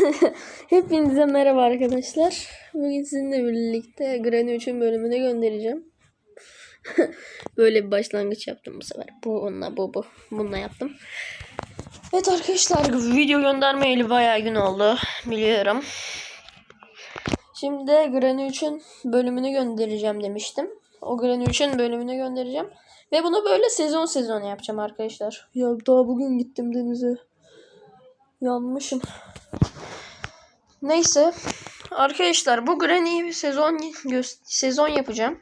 Hepinize merhaba arkadaşlar. Bugün sizinle birlikte Granny 3'ün bölümünü göndereceğim. Böyle bir başlangıç yaptım bu sefer. Bu onunla bu bu. Bununla yaptım. Evet arkadaşlar video göndermeyeli bayağı gün oldu. Biliyorum. Şimdi Granny 3'ün bölümünü göndereceğim demiştim. O Granny 3'ün bölümünü göndereceğim. Ve bunu böyle sezon sezon yapacağım arkadaşlar. Ya daha bugün gittim denize. Yanmışım. Neyse. Arkadaşlar bu Granny'yi bir sezon sezon yapacağım.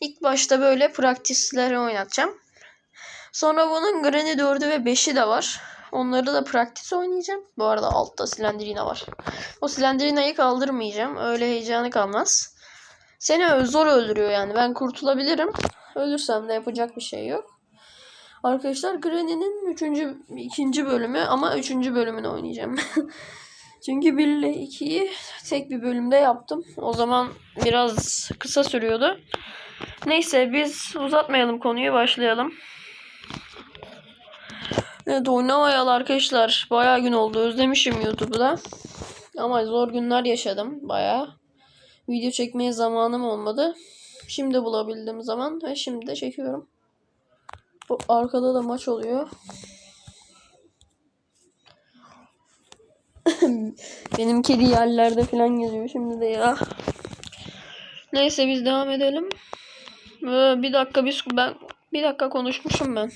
İlk başta böyle praktisleri oynatacağım. Sonra bunun Granny 4'ü ve 5'i de var. Onları da praktis oynayacağım. Bu arada altta Slendrina var. O Slendrina'yı kaldırmayacağım. Öyle heyecanı kalmaz. Seni zor öldürüyor yani. Ben kurtulabilirim. Ölürsem de yapacak bir şey yok. Arkadaşlar Granny'nin 3. 2. bölümü ama 3. bölümünü oynayacağım. Çünkü 1 ile 2'yi tek bir bölümde yaptım. O zaman biraz kısa sürüyordu. Neyse biz uzatmayalım konuyu başlayalım. Evet oynamayalı arkadaşlar. Bayağı gün oldu. Özlemişim YouTube'da. Ama zor günler yaşadım bayağı. Video çekmeye zamanım olmadı. Şimdi bulabildim zaman ve şimdi de çekiyorum. Bu arkada da maç oluyor. Benim kedi yerlerde falan geziyor şimdi de ya. Neyse biz devam edelim. Ee, bir dakika biz ben bir dakika konuşmuşum ben.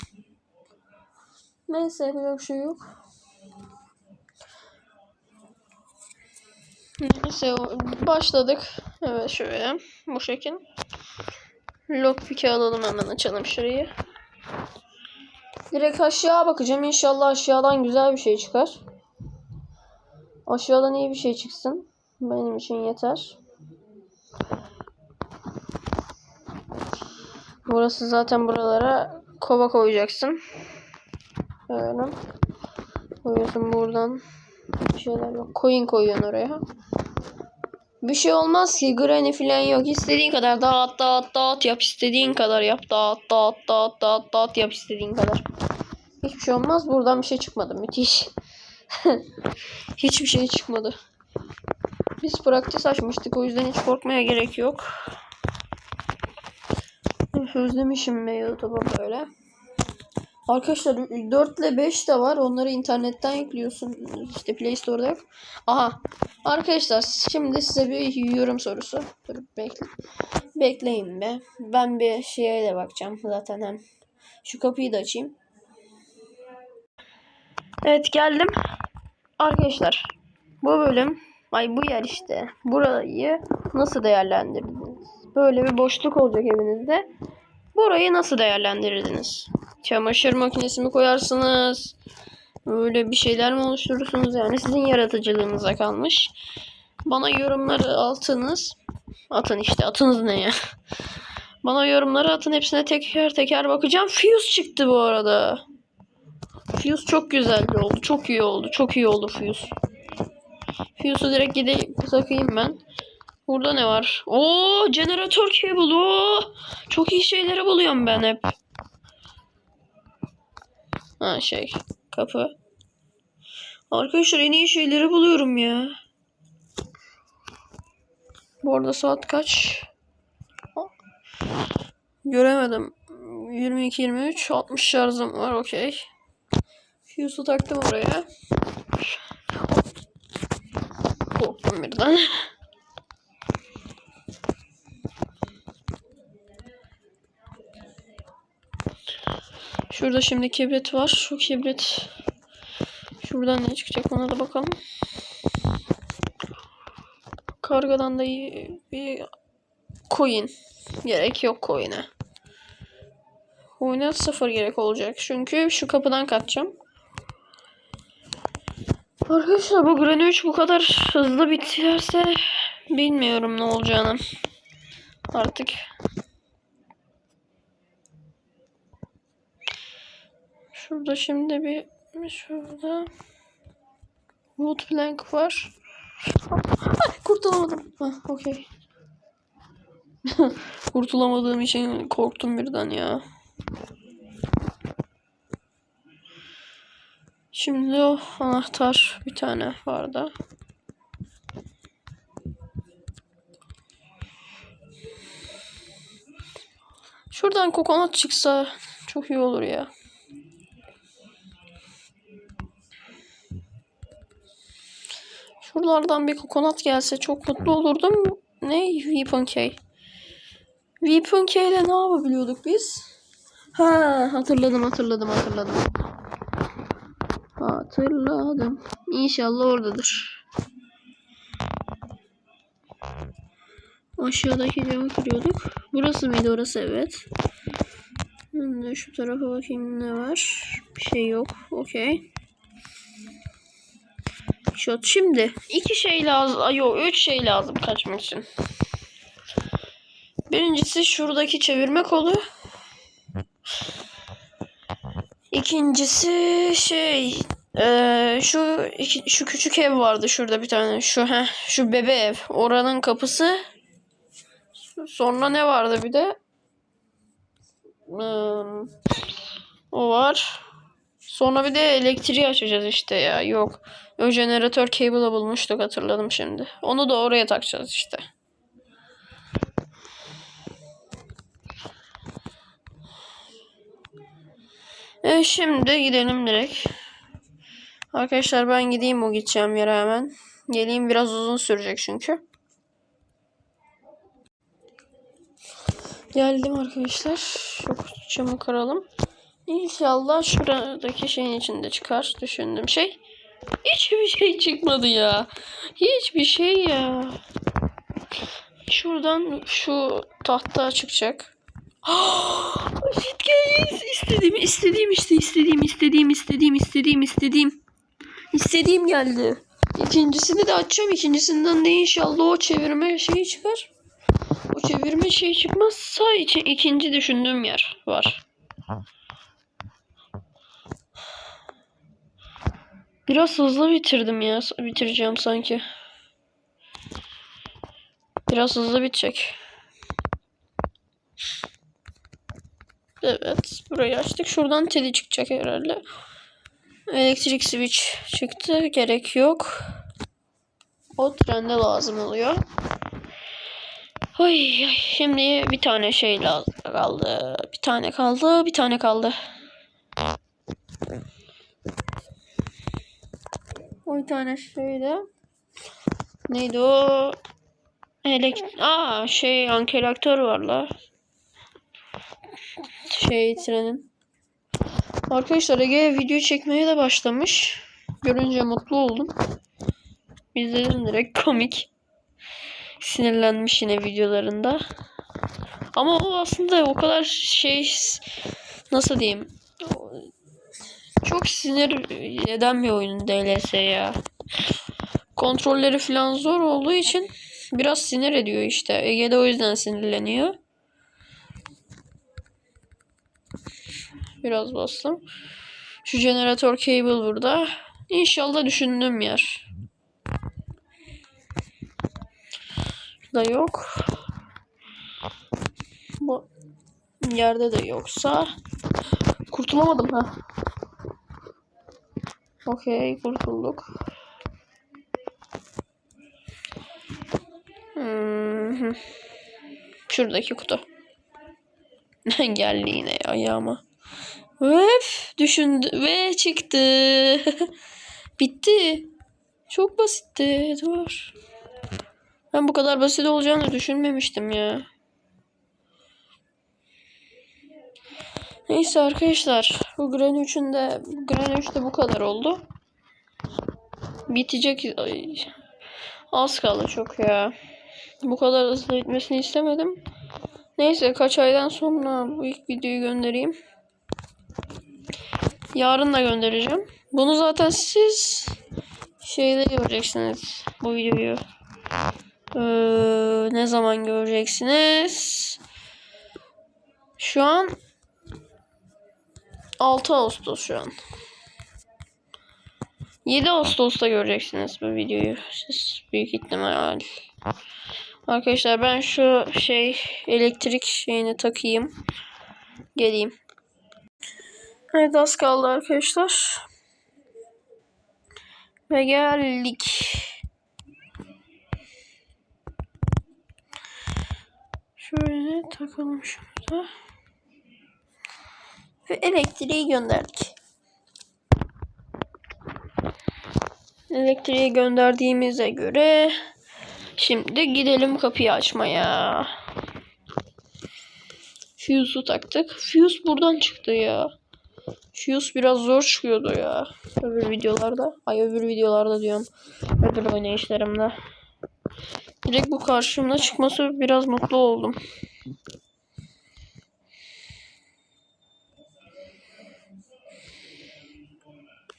Neyse yapacak şey yok. Neyse başladık. Evet şöyle bu şekil. Lockpick'i alalım hemen açalım şurayı. Direkt aşağı bakacağım. İnşallah aşağıdan güzel bir şey çıkar. Aşağıdan iyi bir şey çıksın. Benim için yeter. Burası zaten buralara kova koyacaksın. Böyle. Koyuyorsun buradan. Bir şeyler yok. Coin koyuyorsun oraya. Bir şey olmaz ki. Granny falan yok. İstediğin kadar dağıt dağıt dağıt yap. istediğin kadar yap. Dağıt dağıt dağıt dağıt dağıt yap istediğin kadar. Hiçbir şey olmaz. Buradan bir şey çıkmadı. Müthiş. Hiçbir şey çıkmadı. Biz praktis açmıştık. O yüzden hiç korkmaya gerek yok. Özlemişim be YouTube'a böyle. Arkadaşlar 4 ile 5 de var. Onları internetten yüklüyorsun. İşte Play Store'da yok. Aha. Arkadaşlar şimdi size bir yorum sorusu. Dur bekle. Bekleyin be. Ben bir şeye de bakacağım. Zaten hem şu kapıyı da açayım. Evet geldim. Arkadaşlar bu bölüm ay bu yer işte. Burayı nasıl değerlendirdiniz? Böyle bir boşluk olacak evinizde. Burayı nasıl değerlendirirdiniz? Çamaşır makinesi mi koyarsınız? Böyle bir şeyler mi oluşturursunuz? Yani sizin yaratıcılığınıza kalmış. Bana yorumları altınız. Atın işte. Atınız ne ya? Bana yorumları atın. Hepsine teker teker bakacağım. Fuse çıktı bu arada. Fuse çok güzel oldu. Çok iyi oldu. Çok iyi oldu Fuse. Fuse'u direkt gideyim takayım ben. Burada ne var? Oo, jeneratör cable. Oo, çok iyi şeyleri buluyorum ben hep. Ha şey, kapı. Arkadaşlar en iyi şeyleri buluyorum ya. Bu arada saat kaç? Göremedim. 22 23 60 şarjım var okey. Fuse'u taktım oraya. Korktum birden. Şurada şimdi kibrit var. Şu kibrit. Şuradan ne çıkacak ona da bakalım. Kargadan da bir coin. Gerek yok coin'e. Coin'e sıfır gerek olacak. Çünkü şu kapıdan kaçacağım. Arkadaşlar bu Granny 3 bu kadar hızlı biterse bilmiyorum ne olacağını. Artık Şurada şimdi bir şurada wood plank var. Ah, kurtulamadım. Ha, okey. Kurtulamadığım için korktum birden ya. Şimdi o anahtar bir tane vardı. Şuradan kokonat çıksa çok iyi olur ya. Şuralardan bir kokonat gelse çok mutlu olurdum. Ne? Weapon Key. Weapon Key ile ne yapabiliyorduk biz? Ha hatırladım hatırladım hatırladım. Hatırladım. İnşallah oradadır. Aşağıdaki camı kırıyorduk. Burası mıydı orası evet. Şimdi şu tarafa bakayım ne var. Bir şey yok. Okey. Shot. Şimdi iki şey lazım. Ay, Yok üç şey lazım kaçmak için. Birincisi şuradaki çevirme kolu. İkincisi şey eee, şu iki- şu küçük ev vardı şurada bir tane şu heh, şu bebe ev oranın kapısı sonra ne vardı bir de Hmm, o var sonra bir de elektriği açacağız işte ya yok o jeneratör cable'ı bulmuştuk hatırladım şimdi onu da oraya takacağız işte E şimdi gidelim direkt. Arkadaşlar ben gideyim o gideceğim yere hemen. Geleyim biraz uzun sürecek çünkü. Geldim arkadaşlar. Şu camı kıralım. İnşallah şuradaki şeyin içinde çıkar. Düşündüğüm şey. Hiçbir şey çıkmadı ya. Hiçbir şey ya. Şuradan şu tahta çıkacak. Shit guys. İstediğim, istediğim işte istediğim, istediğim, istediğim, istediğim, istediğim. İstediğim geldi. İkincisini de açacağım. İkincisinden de inşallah o çevirme şeyi çıkar. O çevirme şey çıkmazsa için ikinci düşündüğüm yer var. Biraz hızlı bitirdim ya. Bitireceğim sanki. Biraz hızlı bitecek. Evet. Burayı açtık. Şuradan teli çıkacak herhalde. Elektrik switch çıktı. Gerek yok. O trende lazım oluyor. Ay, şimdi bir tane şey lazım kaldı. Bir tane kaldı. Bir tane kaldı. O bir tane şeyde. Neydi o? Elekt Aa şey ankelaktör var la. Şey trenin. Arkadaşlar Ege video çekmeye de başlamış. Görünce mutlu oldum. İzledim direkt komik. Sinirlenmiş yine videolarında. Ama o aslında o kadar şey nasıl diyeyim çok sinir eden bir oyun DLS ya. Kontrolleri falan zor olduğu için biraz sinir ediyor işte. Ege de o yüzden sinirleniyor. Biraz bastım. Şu jeneratör cable burada. İnşallah düşündüğüm yer. Da yok. Bu yerde de yoksa kurtulamadım ha. Okey kurtulduk. Hmm. Şuradaki kutu. Geldi yine ayağıma. Öf düşündü ve çıktı. Bitti. Çok basitti. Dur. Ben bu kadar basit olacağını düşünmemiştim ya. Neyse arkadaşlar. Bu Gran 3'ün de Gran 3'te bu kadar oldu. Bitecek. Ay, az kaldı çok ya. Bu kadar hızlı bitmesini istemedim. Neyse kaç aydan sonra bu ilk videoyu göndereyim. Yarın da göndereceğim. Bunu zaten siz şeyde göreceksiniz bu videoyu. Ee, ne zaman göreceksiniz? Şu an 6 Ağustos şu an. 7 Ağustos'ta göreceksiniz bu videoyu. Siz büyük ihtimal. Arkadaşlar ben şu şey elektrik şeyini takayım. Geleyim. Evet az kaldı arkadaşlar. Ve geldik. Şöyle takalım şurada. Ve elektriği gönderdik. Elektriği gönderdiğimize göre şimdi gidelim kapıyı açmaya. Fuse'u taktık. Fuse buradan çıktı ya. Fuse biraz zor çıkıyordu ya. Öbür videolarda. Ay öbür videolarda diyorum. Öbür oynayışlarımda. Direkt bu karşımda çıkması biraz mutlu oldum.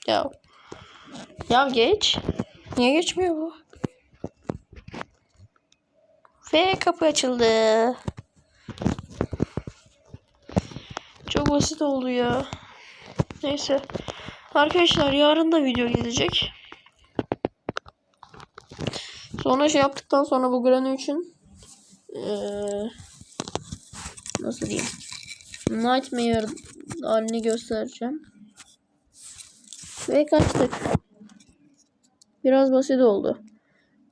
Ya. Ya geç. Niye geçmiyor bu? Ve kapı açıldı. Çok basit oldu ya. Neyse. Arkadaşlar yarın da video gelecek. Sonra şey yaptıktan sonra bu Granny için eee, nasıl diyeyim Nightmare halini göstereceğim. Ve kaçtık. Biraz basit oldu.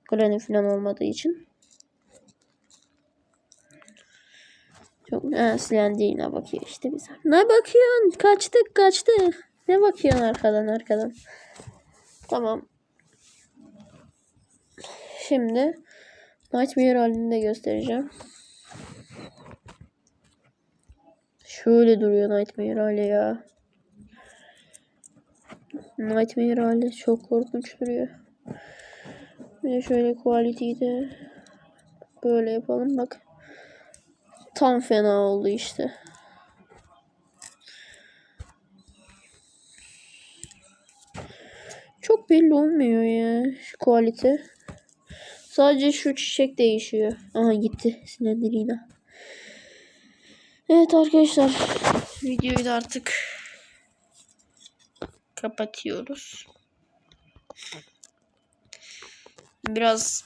Granny falan olmadığı için. Çok ha, silendiğine bakıyor işte bize. Ne bakıyorsun? Kaçtık kaçtık. Ne bakıyorsun arkadan arkadan? Tamam. Şimdi Nightmare halini de göstereceğim. Şöyle duruyor Nightmare hali ya. Nightmare hali çok korkunç duruyor. Bir de şöyle quality'yi de böyle yapalım bak. Tam fena oldu işte. Çok belli olmuyor ya şu quality. Sadece şu çiçek değişiyor. Aha gitti Slenderina. Evet arkadaşlar. Videoyu da artık kapatıyoruz. Biraz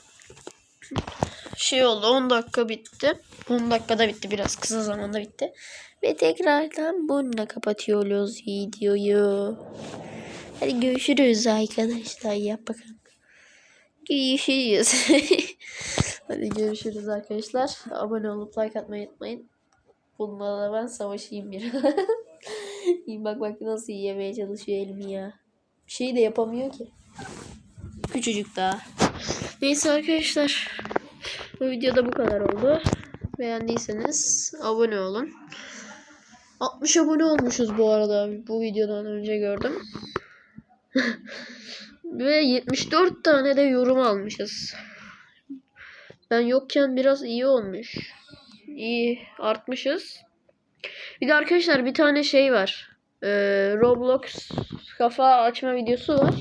şey oldu 10 dakika bitti. 10 dakikada bitti biraz kısa zamanda bitti. Ve tekrardan bununla kapatıyoruz videoyu. Hadi görüşürüz arkadaşlar. Yap bakalım. Görüşürüz. Hadi görüşürüz arkadaşlar. Abone olup like atmayı unutmayın. Bununla da ben savaşayım bir. Bak bak nasıl yemeye çalışıyor elimi ya. Bir şey de yapamıyor ki. Küçücük daha. Neyse arkadaşlar. Bu videoda bu kadar oldu. Beğendiyseniz abone olun. 60 abone olmuşuz bu arada. Bu videodan önce gördüm. Ve 74 tane de yorum almışız. Ben yokken biraz iyi olmuş. İyi artmışız. Bir de arkadaşlar bir tane şey var. Ee, Roblox kafa açma videosu var.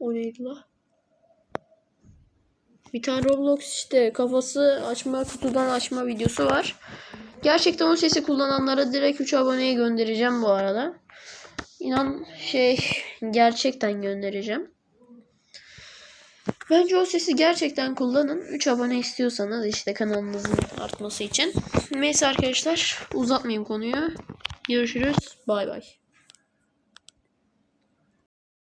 O neydi la? Bir tane Roblox işte kafası açma kutudan açma videosu var. Gerçekten o sesi kullananlara direkt 3 aboneyi göndereceğim bu arada. İnan şey gerçekten göndereceğim. Bence o sesi gerçekten kullanın. 3 abone istiyorsanız işte kanalınızın artması için. Neyse arkadaşlar uzatmayayım konuyu. Görüşürüz. Bay bay.